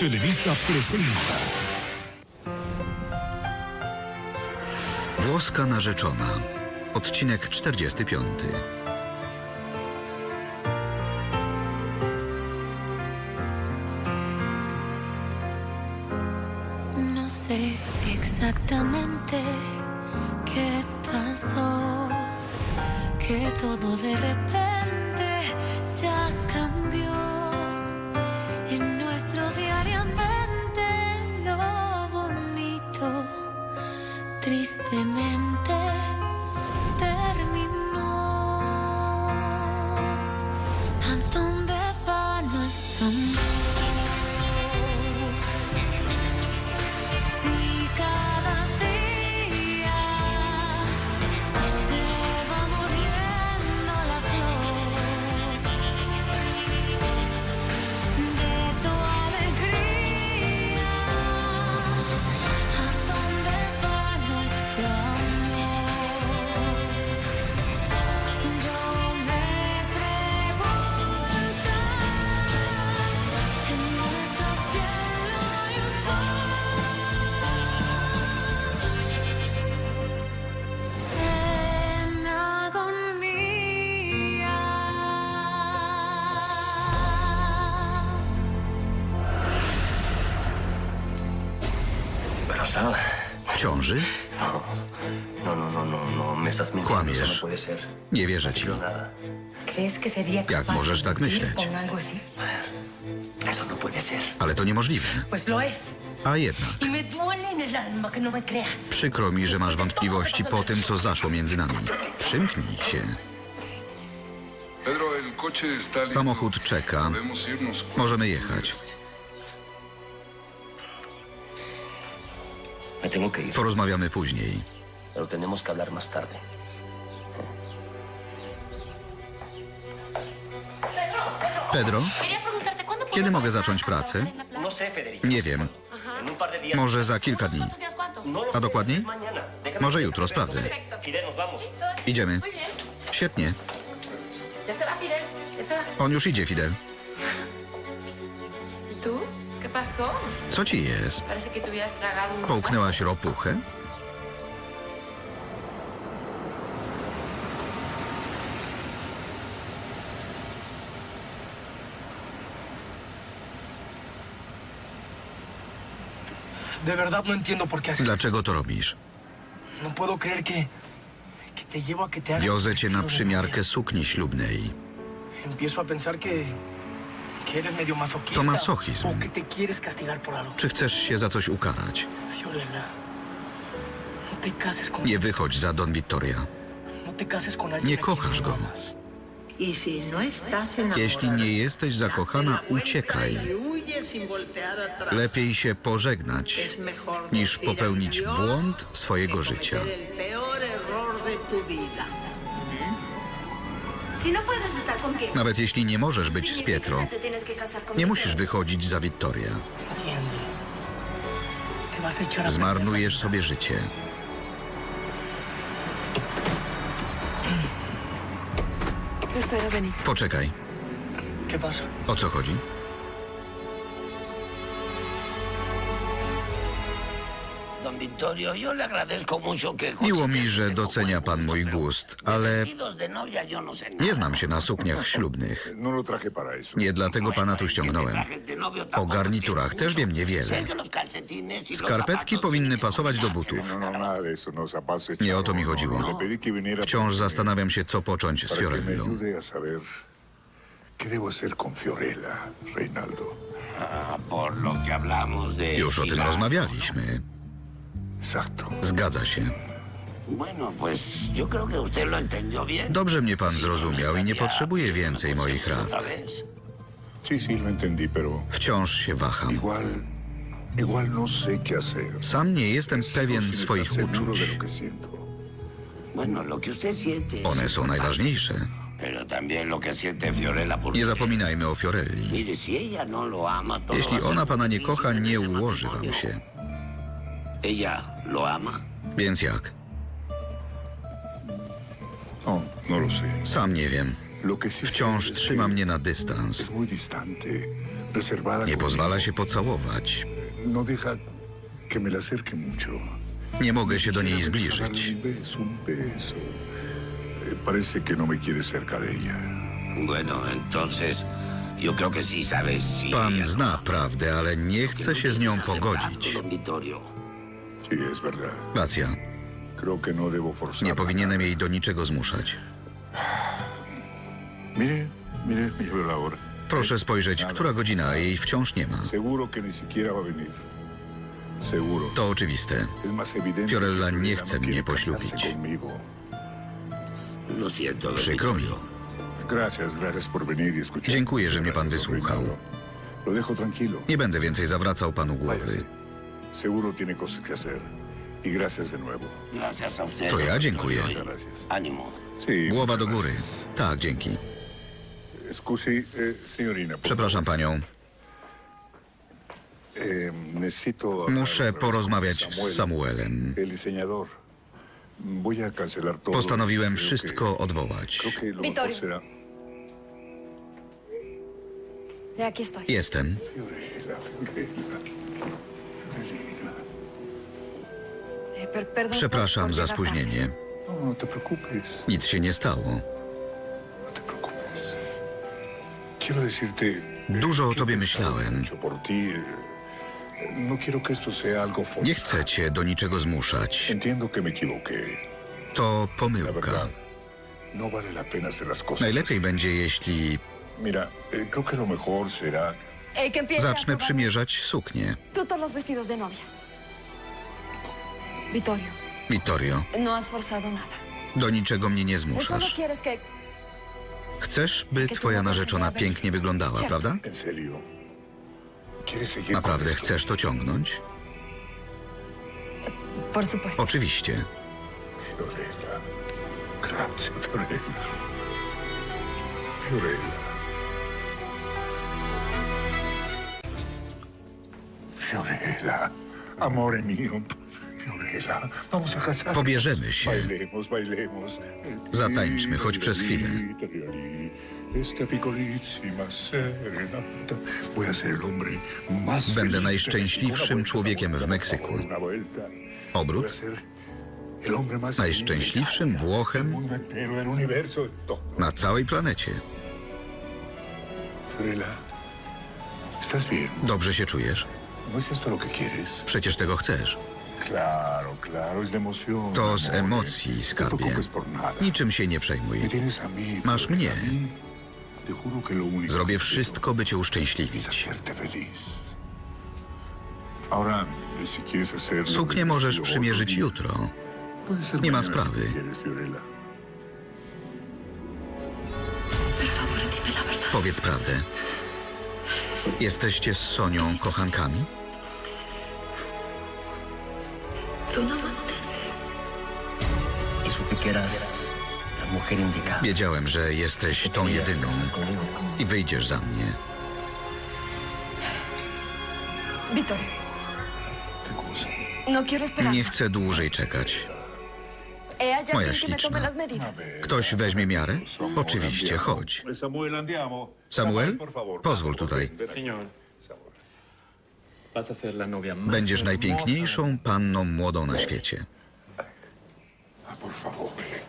Televisa presenta. Włoska narzeczona. Odcinek 45. No sé exactamente qué pasó, que todo de repente Kłamiesz. eso no puede ser. Nie wierzę ci. No, nada. ¿Crees que sería Jak możesz tak myśleć? no. Ale to niemożliwe. A jednak, Y no przykro mi, że masz wątpliwości po tym, co zaszło między nami. Przymknij się. Samochód czeka. Możemy jechać. Me tengo que ir, Porozmawiamy później. pero tenemos que hablar más tarde. Pedro, kiedy mogę zacząć pracę? No sé, Federico. Nie wiem. En un par de días. Może za kilka dni. No lo A sé, dokładniej? es mañana. Déjame- Może jutro, sprawdzę. Fidel, nos vamos. Idziemy. Świetnie. On już idzie, Fidel. Co ci jest? Połknęłaś ropuchę? De verdad no entiendo por qué haces Dlaczego to robisz? No puedo creer que, que te llevo a que te hagas Wiozę cię na przymiarkę sukni ślubnej. Empiezo a pensar que, To masochizm. O que te quieres castigar por algo. Czy chcesz się za coś ukarać? Fiorella, no te cases con Nie wychodź za Don Vittoria. No te cases con alguien Nie kochasz no go. Y Jeśli nie jesteś zakochana, uciekaj. y. Lepiej się pożegnać, niż popełnić błąd swojego życia. Nawet jeśli nie możesz być z Pietro, nie musisz wychodzić za Vittoria. Entiende. Te vas a echar a Zmarnujesz sobie życie. Poczekaj, o co chodzi? Miło mi, że docenia pan mój gust, ale no nie znam się na sukniach ślubnych. No eso. Nie dlatego pana tu ściągnąłem. O garniturach też wiem niewiele. Y Skarpetki powinny pasować do butów. No, no. No, Nie o to mi chodziło. no, Wciąż zastanawiam się, co począć z Fiorellą. ayude a saber qué debo hacer con Fiorella, Reinaldo. Ah, por lo que hablamos de... Już o tym rozmawialiśmy. Exacto. Zgadza się. Dobrze mnie pan no, zrozumiał i nie estaría potrzebuje więcej moich rad. Wciąż się waham. no. Sam nie jestem pewien estar swoich uczuć. One są najważniejsze. Nie zapominajmy o Fiorelli. No Jeśli ona pana nie kocha, nie ułoży wam się. Ella lo ama. Więc jak? No, no lo sé. Sam nie wiem. Wciąż trzyma mnie na dystans. Nie pozwala się pocałować. No deja que me la acerque mucho. Nie mogę się do niej zbliżyć. Eh, Parece que no me quiere cerca de ella. Bueno, entonces, yo creo que sí sabes si... Pan zna prawdę, ale nie chce się z nią pogodzić. Racja. No. Nie powinienem jej do niczego zmuszać. Proszę spojrzeć, która godzina, a jej wciąż nie ma. To oczywiste. Fiorella nie chce mnie poślubić. Przykro mi. Y. Dziękuję, że mnie pan wysłuchał. Nie będę więcej zawracał panu głowy. Seguro tiene cosas que hacer. Y gracias de nuevo. Gracias a usted. To ja dziękuję. Muchas gracias. Ánimo. Sí, Głowa do muchas góry. gracias. Tak, dzięki. Scusi, eh, signorina. por Przepraszam favor. panią. Eh, necesito hablar Muszę otra vez con porozmawiać z Samuelem. El diseñador. Voy a cancelar todo. Postanowiłem Creo que- wszystko odwołać. Creo que lo Vittorio. mejor será... De aquí estoy. Jestem. Fiorella, Fiorella. Fiorella. Przepraszam za spóźnienie. No, no. Nic się nie stało. No Dużo o tobie myślałem. forzado. Nie chcę cię do niczego zmuszać. To pomyłka. Najlepiej będzie, jeśli eh, creo Vittorio, Vittorio, no has forzado nada. do niczego mnie nie Tú solo zmuszasz. quieres que... Chcesz, by twoja narzeczona pięknie wyglądała, prawda? En serio. ¿Quieres seguir con Naprawdę esto? chcesz to ciągnąć? Por supuesto. Oczywiście. Fiorella. Grazie, Fiorella. Fiorella. Fiorella. Amore mio. Pobierzemy się. Zatańczmy, choć przez chwilę. Będę najszczęśliwszym człowiekiem w Meksyku. Obrót. Najszczęśliwszym Włochem na całej planecie. Dobrze się czujesz? Przecież tego chcesz. Claro, claro, es de emoción. To z amore. emocji, skarbie. Niczym się nie przejmuj. Masz mnie. Zrobię wszystko, by cię uszczęśliwić. hacerlo... Suknię możesz przymierzyć jutro. Nie ma sprawy. Powiedz prawdę. Jesteście z Sonią kochankami? Son amantes. Y supe que eras la mujer indicada. Wiedziałem, że jesteś tą jedyną i wyjdziesz za mnie. Vittorio, ¿Qué cosa? no quiero esperar. Nie chcę dłużej czekać. Moja en que me śliczna. tome las medidas. Ktoś weźmie miarę? Oczywiście, chodź. Samuel, andiamo. Pozwól tutaj vas a ser la novia más Będziesz najpiękniejszą panną młodą na świecie.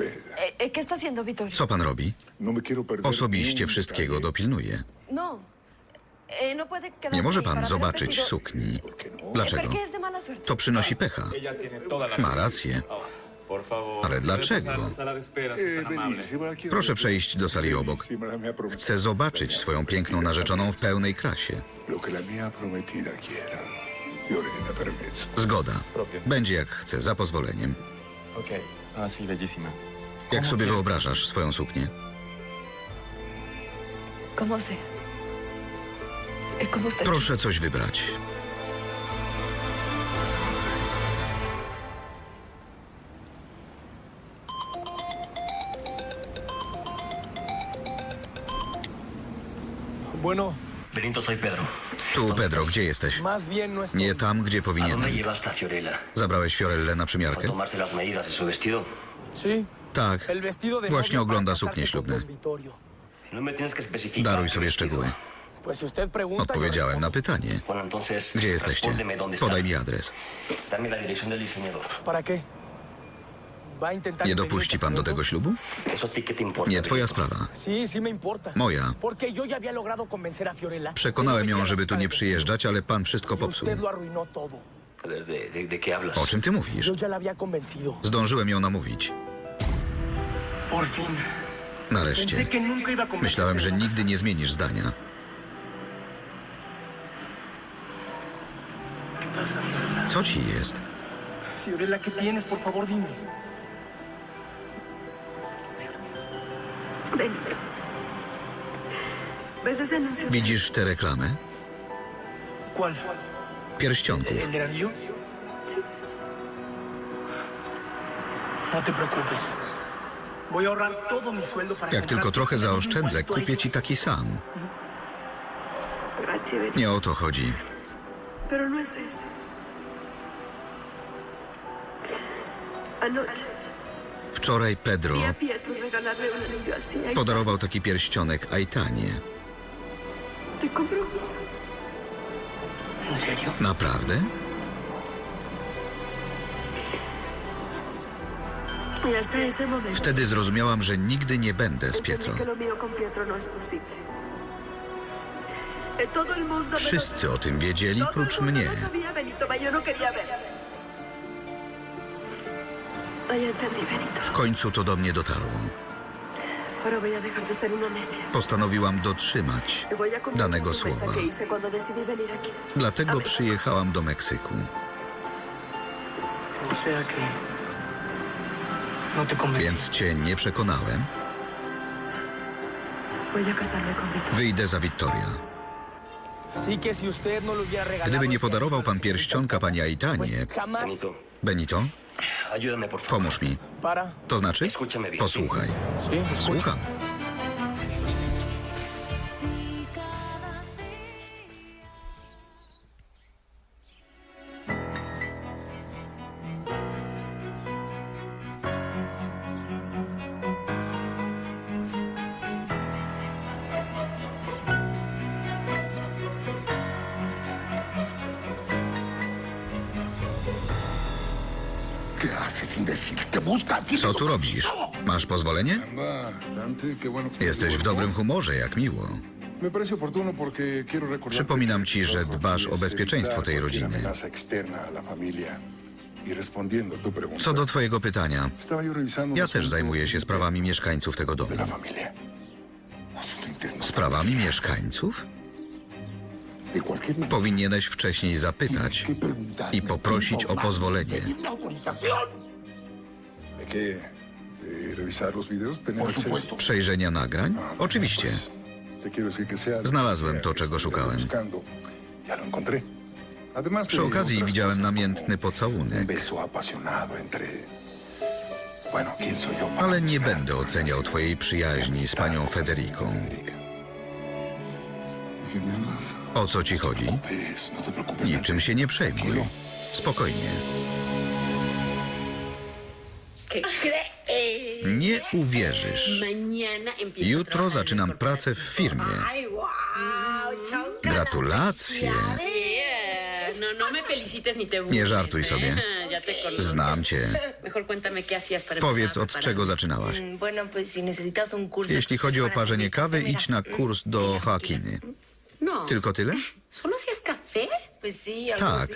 Eh, eh, ¿Qué está haciendo Vittorio? Co pan robi? No Osobiście wszystkiego detalle. dopilnuję. No. Eh, no puede quedarse Nie może ahí para pan ver el zobaczyć vestido. sukni. Eh, Dlaczego? Porque es de mala suerte. To przynosi pecha. Ma rację. Ale ¿puede dlaczego? Proszę przejść do sali obok. Chcę zobaczyć swoją piękną narzeczoną w pełnej krasie. Zgoda. Będzie jak chce, za pozwoleniem. Jak ¿Cómo sobie wyobrażasz swoją suknię? Proszę coś wybrać. Tu, ¿Dónde Pedro, gdzie jesteś? no. Nie tam, gdzie ¿A dónde powinienem. Zabrałeś Fiorellę na ¿Fue a przymiarkę? Tak. Właśnie ogląda suknie ślubne. No. Daruj sobie szczegóły. Odpowiedziałem na pytanie. Gdzie jesteście? Podaj mi adres. Nie dopuści pan do tego ślubu? Nie twoja sprawa. Moja. Przekonałem no ją, żeby tu quiera nie przyjeżdżać, ale pan wszystko Y popsuł. O czym ty mówisz? Zdążyłem ją namówić. Nareszcie. Myślałem, że nigdy nie zmienisz zdania. Co ci jest? Fiorella, ¿qué tienes? Por favor, dime. Ahorrar todo mi sueldo para Jak tylko trochę zaoszczędzę, a kupię ci taki sam. Nie o to chodzi. No. Anoche Wczoraj Pedro podarował taki pierścionek Aitanie. Naprawdę? Wtedy zrozumiałam, że nigdy nie będę z Pietro. no Wszyscy o tym wiedzieli, prócz mnie. W końcu to do mnie dotarło. Postanowiłam dotrzymać danego słowa. Dlatego przyjechałam do Meksyku. No. Więc cię nie przekonałem. Wyjdę za Wiktoria. No Gdyby nie podarował pan pierścionka pani Aitanie, Benito, pomóż mi. para... To znaczy? Posłuchaj. Słucham. Co tu robisz? Masz pozwolenie? Jesteś w dobrym humorze, jak miło. Przypominam ci, że dbasz o bezpieczeństwo tej rodziny. Co do twojego pytania, ja też zajmuję się sprawami mieszkańców tego domu. Sprawami mieszkańców? Powinieneś wcześniej zapytać i poprosić o pozwolenie. Pedir una autorización. ¿De qué? ¿De revisar los videos? ¿Tener Por acceso? supuesto. Przejrzenia nagrań? Oczywiście. Pues, te quiero decir que sea lo que Znalazłem sea to, que czego estuviera szukałem. buscando, ya lo encontré. Además Przy de okazji otras widziałem cosas namiętny Un pocałunek, beso apasionado entre. Bueno, ¿quién soy yo para ale nie juzgar będę tu oceniał relación twojej przyjaźni z panią hablas? O co ci chodzi? Pues, no te preocupes. Niczym się nie przejmuj. Spokojnie. Nie uwierzysz. Jutro zaczynam pracę w firmie. Gratulacje. Nie żartuj sobie. Znam cię. Powiedz, od czego zaczynałaś. Jeśli chodzi o parzenie kawy, idź na kurs do Hakiny. No. Tylko tyle? Tak.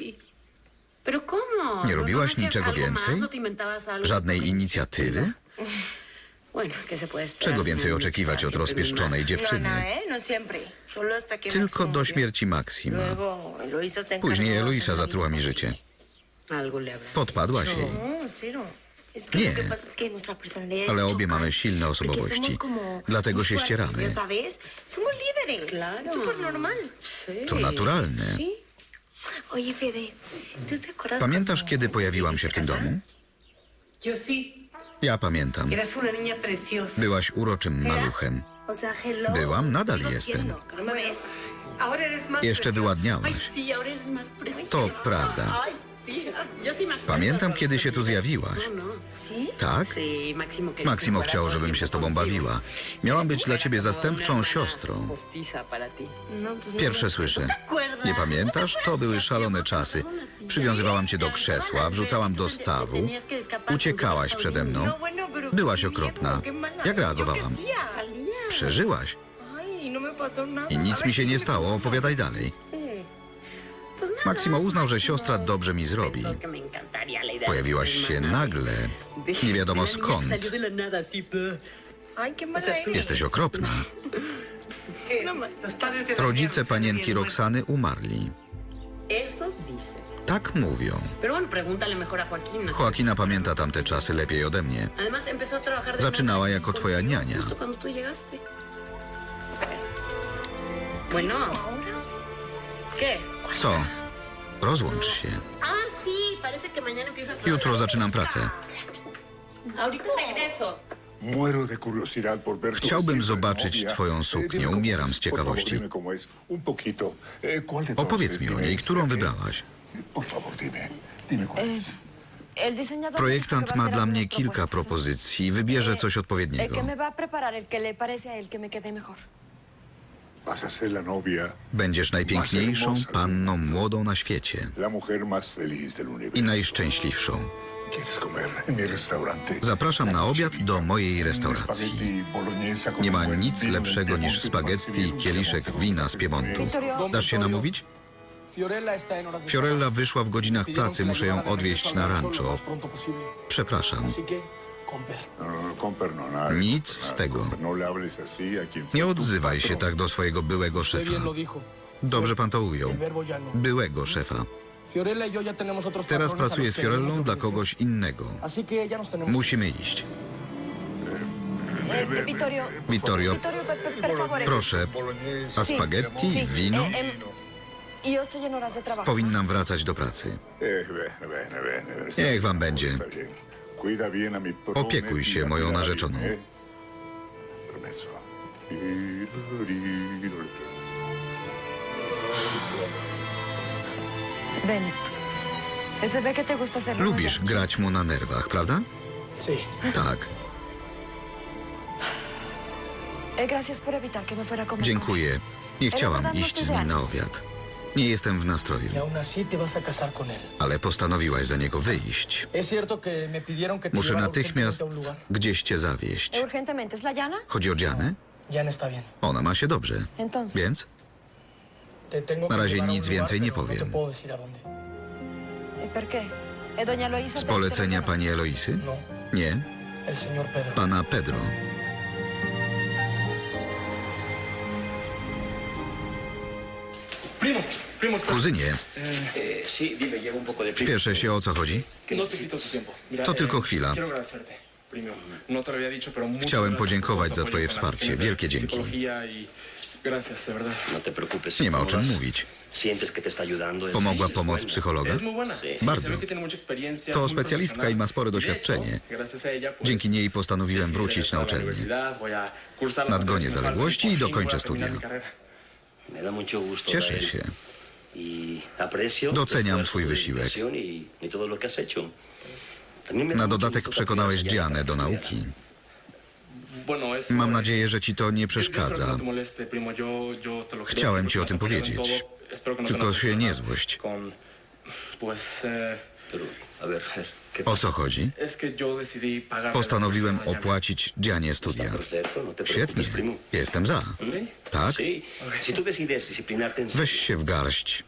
Nie ¿No- robiłaś no niczego więcej? ¿No? Żadnej inicjatywy? Czego więcej No, oczekiwać od rozpieszczonej No, dziewczyny? no, ¿eh? No Tylko do śmierci se Później Eloisa zatruła mi życie. Podpadłaś jej. No, Nie. Ale obie mamy silne osobowości. Dlatego się ścieramy. To naturalne. Pamiętasz, cuando kiedy pojawiłam się w tym domu? Yo sí. Ja pamiętam. Eras una niña preciosa. Byłaś uroczym maluchem. O sea, hello. Byłam, nadal Sigo jestem. siendo. No me ves. Ahora eres más Jeszcze Ay, wyładniałaś. sí, ahora eres más preciosa. To prawda. Pamiętam, kiedy się tu zjawiłaś. No, no. Tak? Maksimo chciał, żebym się z tobą bawiła. Miałam być dla ciebie zastępczą siostrą. no. Pierwsze słyszę. Nie pamiętasz? To były szalone czasy. Przywiązywałam cię do krzesła, wrzucałam do stawu. Uciekałaś przede mną. Byłaś okropna. Jak reagowałam? Przeżyłaś. I nic mi się nie stało. Opowiadaj dalej. Maksimo uznał, że siostra dobrze mi zrobi. Pojawiłaś się nagle. Nie wiadomo skąd. Jesteś okropna. Rodzice panienki Roxany umarli. Tak mówią. Joaquina pamięta tamte czasy lepiej ode mnie. Zaczynała jako twoja niania. Co? Rozłącz się. Jutro zaczynam pracę. Chciałbym zobaczyć twoją Eh, suknię. Umieram z ciekawości. Eh, ¿Cuál de todas Opowiedz mi o niej, którą wybrałaś. Diseñador Projektant ma dla mnie kilka propozycji. Wybierze coś odpowiedniego. Będziesz najpiękniejszą panną młodą na świecie i najszczęśliwszą. Zapraszam na obiad do mojej restauracji. Nie ma nic lepszego niż spaghetti i kieliszek wina z Piemontu. Dasz się namówić? Fiorella wyszła w godzinach pracy, muszę ją odwieźć na rancho. Przepraszam. No, no, no, no. Nic z tego. No Nie odzywaj się tak do swojego byłego szefa. Dobrze pan to ujął. No. Byłego szefa. Y Teraz pracuję z Fiorellą dla kogoś innego. Musimy iść. eh, Vittorio, proszę, a spaghetti, wino? eh, y. Powinnam wracać do pracy. Eh, Niech wam będzie. Opiekuj się moją narzeczoną. eh. ¿no? Lubisz grać mu na nerwach, prawda? Tak. Eh, gracias por evitar que me fuera a comer. Dziękuję. Nie chciałam iść z nim na obiad. Nie jestem w nastroju, ale postanowiłaś za niego wyjść. Muszę natychmiast gdzieś cię zawieźć. Urgentemente, ¿es la llana? Chodzi o Dzianę? Jan está bien. Ona ma się dobrze. Entonces. Więc Na razie nic więcej nie No powiem. ¿Y por qué? Eh, doña Loisa. z polecenia pani Eloisy? No, Nie, pana Pedro. Primo. Kuzynie, Eh, śpieszę się o co chodzi. No To eh, tylko chwila. Agradecerte. Primo, no Chciałem podziękować za twoje wsparcie. Wielkie dzięki. y. No. Nie ma o ¿cómo czym mówić. Pomogła pomoc psychologa? Bardzo. To specjalistka i ma spore. Y doświadczenie. Dzięki niej postanowiłem wrócić na uczelnię. Nadgonię zaległości y i dokończę studia. Cieszę się. Y Doceniam twój wysiłek. y, y Na dodatek przekonałeś Dianę do nauki. Mam por- nadzieję, że ci to nie przeszkadza. no quería Chciałem ci o tym powiedzieć. no Tylko się nie złość. Con, pues, eh, Pero, a ver, a ver, ¿qué O co chodzi? Postanowiłem opłacić Dianie studia. Świetnie. Jestem za. Tak? Weź się w garść.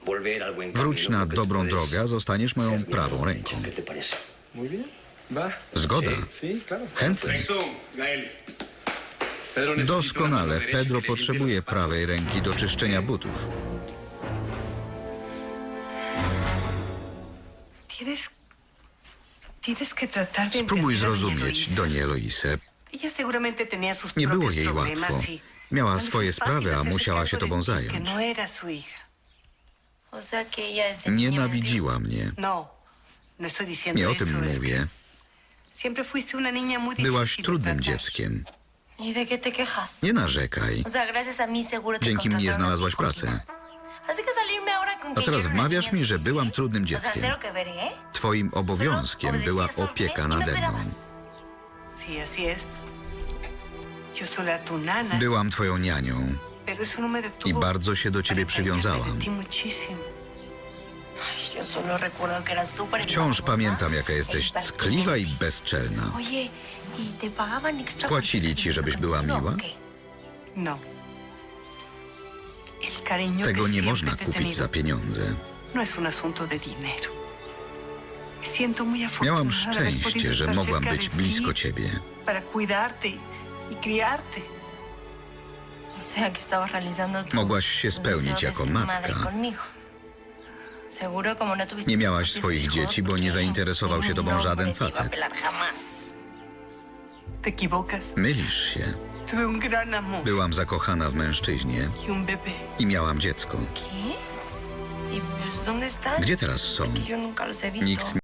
Wróć na dobrą drogę, zostaniesz moją prawą ręką. Zgoda. Chętnie. Doskonale. Pedro potrzebuje prawej ręki do czyszczenia butów. Tienes. Tienes que tratar de. Spróbuj zrozumieć. Donię sus Nie było jej łatwo. y- Miała swoje sprawy, a musiała się tobą zająć. no Nienawidziła mnie. No, no Nie o tym mówię. Byłaś trudnym dzieckiem. ¿Y? Nie narzekaj. Dzięki mnie znalazłaś pracę. A teraz wmawiasz mi, że byłam trudnym dzieckiem. ¿eh? Twoim obowiązkiem była opieka no nade mną. Byłam twoją nianią no i bardzo się do ciebie przywiązałam. Wciąż pamiętam, jaka jesteś ckliwa i bezczelna. ¿y? Płacili ci, żebyś była miła? No. Tego nie można kupić za pieniądze. no Miałam szczęście, że mogłam być blisko ciebie. Y Mogłaś się spełnić jako matka. no Nie miałaś swoich dzieci, bo nie zainteresował się tobą żaden facet. Mylisz się. Byłam zakochana w mężczyźnie i miałam dziecko. Gdzie teraz są? Nikt